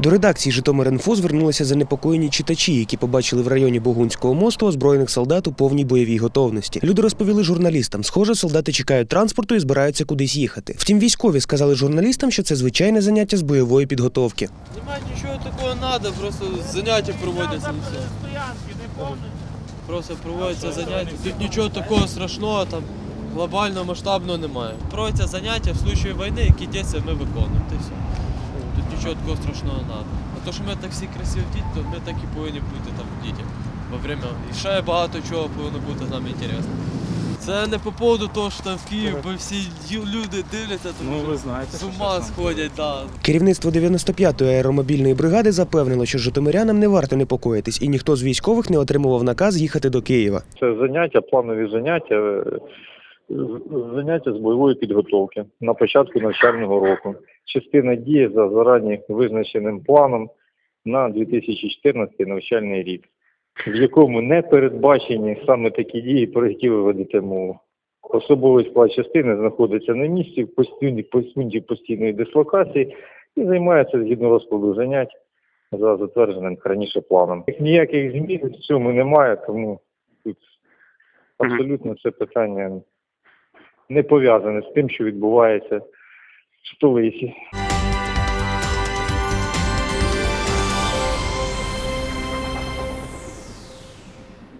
До редакції Житомир.Інфо звернулися занепокоєні читачі, які побачили в районі Богунського мосту озброєних солдат у повній бойовій готовності. Люди розповіли журналістам, схоже, солдати чекають транспорту і збираються кудись їхати. Втім, військові сказали журналістам, що це звичайне заняття з бойової підготовки. Немає нічого такого треба, просто заняття проводяться. Просто проводяться заняття. Тут нічого такого страшного, там глобального, масштабного немає. Проводяться заняття в случае війни, які дійсно ми виконуємо. Нічого такого страшного не. А то, що ми так всі красиві діти, то ми так і повинні бути там дітям. Во время. І ще багато чого повинно бути нам інтересно. Це не по поводу того, що там в Києві, бо всі люди дивляться, тому Ну, ви знаєте, з ума сходять, так. Керівництво 95-ї аеромобільної бригади запевнило, що житомирянам не варто непокоїтись, і ніхто з військових не отримував наказ їхати до Києва. Це заняття, планові заняття, заняття з бойової підготовки на початку навчального року. Частина діє за зарані визначеним планом на 2014 навчальний рік, в якому не передбачені саме такі дії, про які ви ведете мову. Особовий склад частини знаходиться на місці в постійній пункті постійної дислокації і займається згідно розкладу занять за затвердженим раніше планом. Ніяких змін в цьому немає, тому тут абсолютно це питання не пов'язане з тим, що відбувається в столиці.